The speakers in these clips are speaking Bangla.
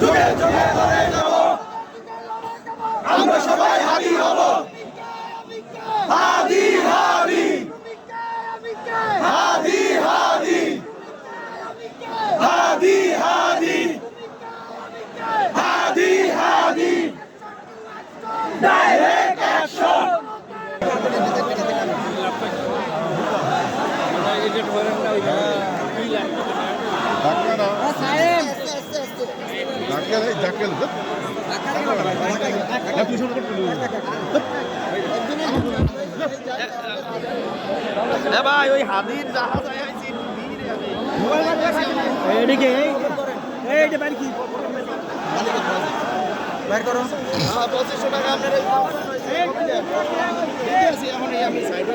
যুগে যুগে ধরে যাব আমরা সবাই হাদি হব হাদি হাদি হাদি হাদি হাদি হাদি হাদি হাদি ভাই ওই হাদির জাহাজ আইছি এদিকে এই এই যে বাড়ি কি? পঁচিশশো টাকা আপনার এখন আমি সাইডে।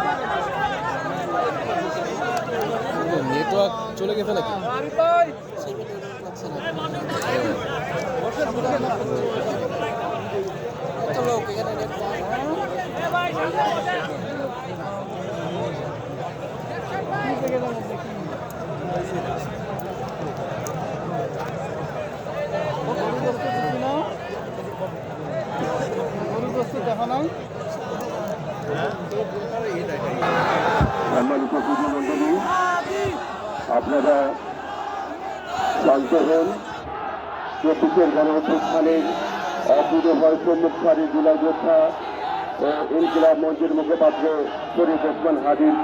ওরা চলে গেছে নাকি? হ্যাঁ? দেখা নাই আপনারা শান্ত হন চব্বিশের গণঅভ্যুত্থানের অভ্যুদয় সম্মুখকারী জেলা যোদ্ধা ও ইনকিলাব মঞ্চের মুখপাত্র শরীফ ওসমান হাদির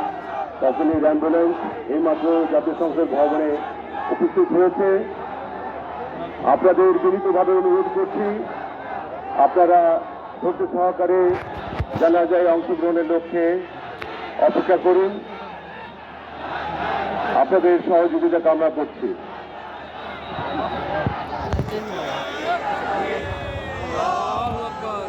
তখনই অ্যাম্বুলেন্স এইমাত্র জাতীয় সংসদ ভবনে উপস্থিত হয়েছে। আপনাদের বিনীতভাবে অনুরোধ করছি, আপনারা ধৈর্য সহকারে জানাজায় অংশগ্রহণের লক্ষ্যে অপেক্ষা করুন। আপনাদের সহযোগিতা কামনা করছি। আকবার।